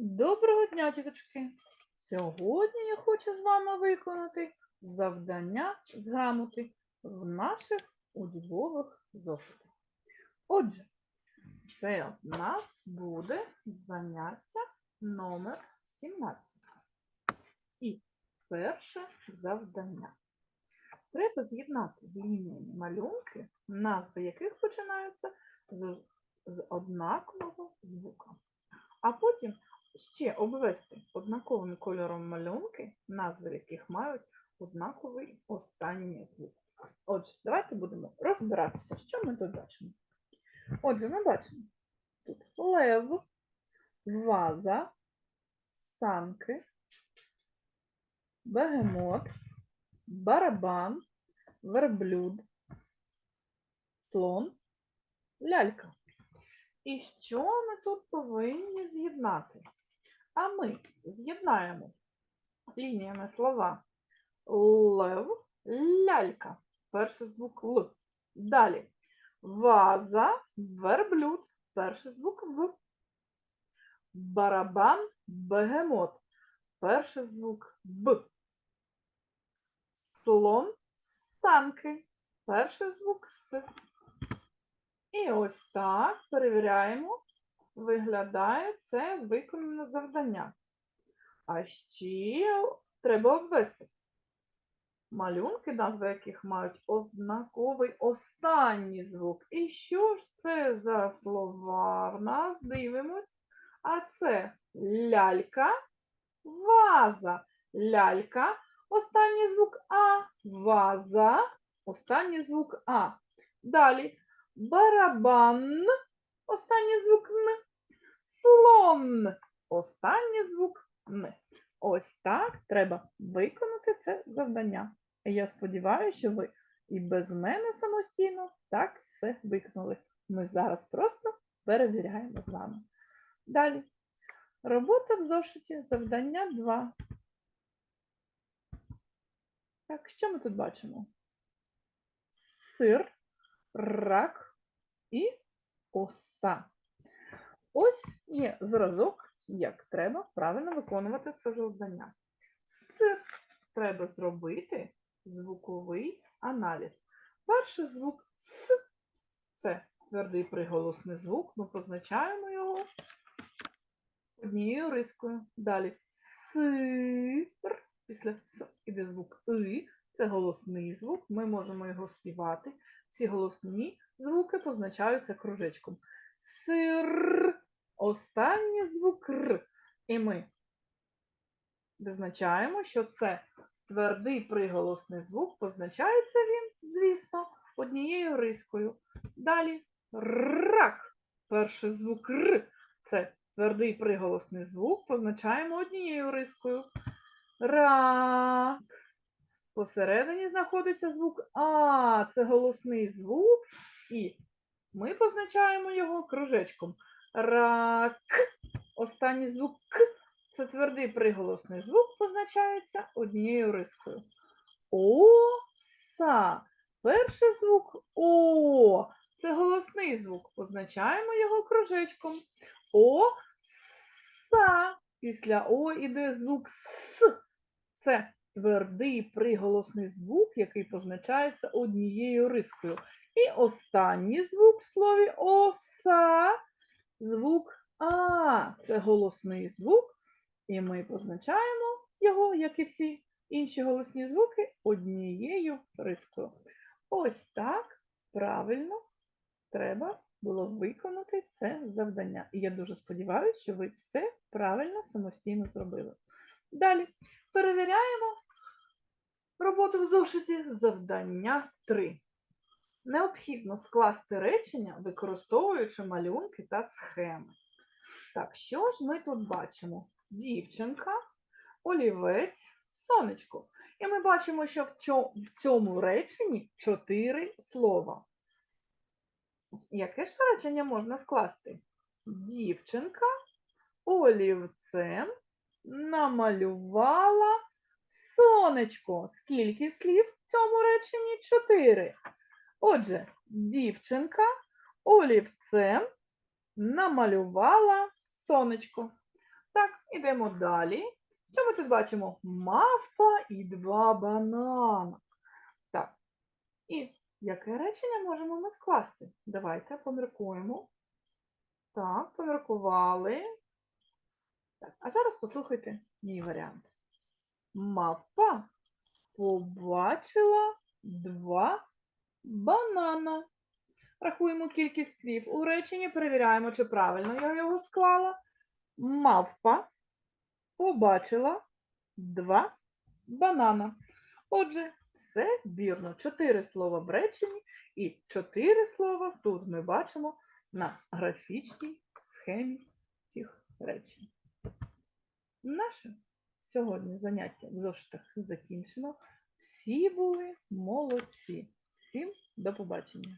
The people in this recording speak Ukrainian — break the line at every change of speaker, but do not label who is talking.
Доброго дня, діточки! Сьогодні я хочу з вами виконати завдання з грамоти в наших учбових зошитах. Отже, це в нас буде заняття номер 17. І перше завдання. Треба з'єднати лінійні малюнки, назви яких починаються з, однакового звука. А потім обвести однаковим кольором малюнки, назви яких мають однаковий останній звук. Отже, давайте будемо розбиратися, що ми тут бачимо. Отже, ми бачимо тут лев, ваза, санки, бегемот, барабан, верблюд, слон, лялька. І що ми тут повинні з'єднати? А ми з'єднаємо лініями слова лев, лялька. Перший звук Л. Далі ваза, верблюд. Перший звук В. Барабан, бегемот. Перший звук Б. Слон, санки. Перший звук С. І ось так перевіряємо, виглядає це виконане завдання. А ще треба обвести малюнки, назви яких мають однаковий останній звук. І що ж це за слова в нас? Дивимось. А це лялька, ваза. Лялька, останній звук А, ваза, останній звук А. Далі барабан, останній звук Н, слон, останній звук Н. Ось так треба виконати це завдання. Я сподіваюся, що ви і без мене самостійно так все виконали. Ми зараз просто перевіряємо з вами. Далі. Робота в зошиті, завдання 2. Так, що ми тут бачимо? Сир, рак і оса. Ось є зразок, як треба правильно виконувати це завдання. Сир треба зробити звуковий аналіз. Перший звук С це твердий приголосний звук. Ми позначаємо його однією рискою. Далі сир. Після С іде звук И. Це голосний звук. Ми можемо його співати. Всі голосні звуки позначаються кружечком. Сир. Останній звук Р. І ми визначаємо, що це твердий приголосний звук. Позначається він, звісно, однією рискою. Далі рак. Перший звук Р. Це твердий приголосний звук. Позначаємо однією рискою. Рак. Посередині знаходиться звук А, це голосний звук, і ми позначаємо його кружечком. Рак. Останній звук К. Це твердий приголосний звук, позначається однією рискою. Оса. Перший звук О. Це голосний звук. Позначаємо його кружечком. Оса. Після О іде звук С. Це твердий приголосний звук, який позначається однією рискою. І останній звук в слові оса звук А. Це голосний звук, і ми позначаємо його, як і всі інші голосні звуки, однією рискою. Ось так правильно треба було виконати це завдання. І я дуже сподіваюся, що ви все правильно самостійно зробили. Далі перевіряємо роботу в зошиті завдання 3. Необхідно скласти речення, використовуючи малюнки та схеми. Так, що ж ми тут бачимо? Дівчинка, олівець, сонечко. І ми бачимо, що в цьому реченні чотири слова. Яке ж речення можна скласти? Дівчинка олівцем намалювала сонечко. Скільки слів в цьому реченні? Чотири. Отже, дівчинка олівцем намалювала сонечко. Так, ідемо далі. Що ми тут бачимо? Мавпа і два банана. Так. І яке речення можемо ми скласти? Давайте поміркуємо. Так, поміркували. Так, а зараз послухайте мій варіант. Мавпа побачила два банана. Рахуємо кількість слів у реченні, перевіряємо, чи правильно я його склала. Мавпа побачила два банана. Отже, все вірно. Чотири слова в реченні і чотири слова тут ми бачимо на графічній схемі цих речень. Наше сьогодні заняття в зошитах закінчено. Всі були молодці. Всім до побачення.